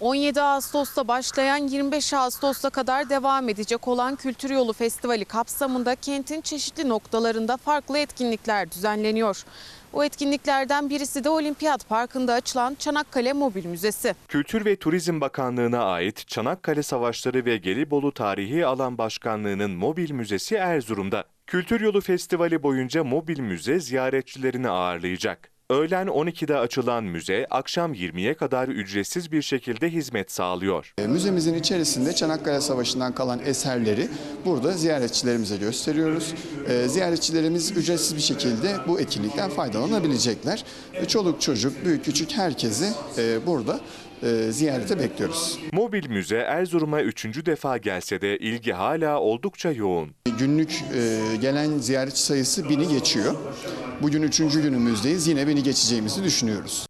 17 Ağustos'ta başlayan 25 Ağustos'a kadar devam edecek olan Kültür Yolu Festivali kapsamında kentin çeşitli noktalarında farklı etkinlikler düzenleniyor. O etkinliklerden birisi de Olimpiyat Parkı'nda açılan Çanakkale Mobil Müzesi. Kültür ve Turizm Bakanlığı'na ait Çanakkale Savaşları ve Gelibolu Tarihi Alan Başkanlığı'nın mobil müzesi Erzurum'da. Kültür Yolu Festivali boyunca mobil müze ziyaretçilerini ağırlayacak. Öğlen 12'de açılan müze akşam 20'ye kadar ücretsiz bir şekilde hizmet sağlıyor. E, Müzemizin içerisinde Çanakkale Savaşı'ndan kalan eserleri burada ziyaretçilerimize gösteriyoruz. E, Ziyaretçilerimiz ücretsiz bir şekilde bu etkinlikten faydalanabilecekler. E, Çoluk çocuk, büyük küçük herkesi burada ziyarete bekliyoruz. Mobil müze Erzurum'a üçüncü defa gelse de ilgi hala oldukça yoğun. Günlük gelen ziyaretçi sayısı bini geçiyor. Bugün üçüncü günümüzdeyiz. Yine bini geçeceğimizi düşünüyoruz.